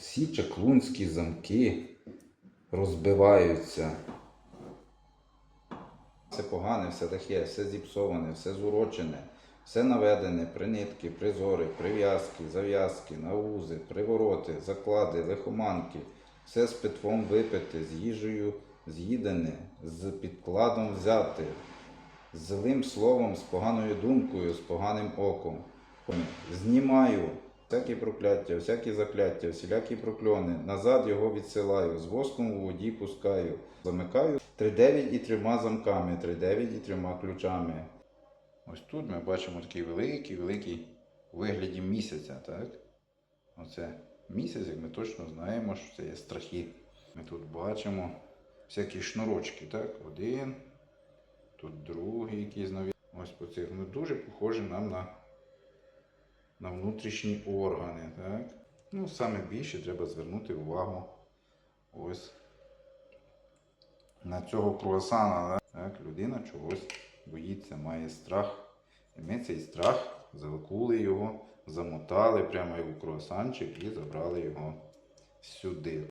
всі чаклунські замки розбиваються. Все погане, все таке, все зіпсоване, все зурочене, все наведене, принитки, призори, прив'язки, зав'язки, навузи, привороти, заклади, лихоманки, все з питвом випите, з їжею з'їдене, з підкладом взяте, з злим словом, з поганою думкою, з поганим оком. Знімаю всякі прокляття, всякі закляття, всілякі прокльони, назад його відсилаю, з воском у воді пускаю, замикаю тридев'ять і трьома замками, тридев'ять і трьома ключами. Ось тут ми бачимо такий великий, великий у вигляді місяця, так? Оце місяць, як ми точно знаємо, що це є страхи. Ми тут бачимо всякі шнурочки, так? Один, тут другий якийсь нові. Ось по цих. Ну дуже похоже нам на на внутрішні органи. Так? Ну, саме більше треба звернути увагу ось на цього круасана. Так? Людина чогось боїться, має страх. І ми цей страх залкули його, замотали прямо у круасанчик і забрали його сюди.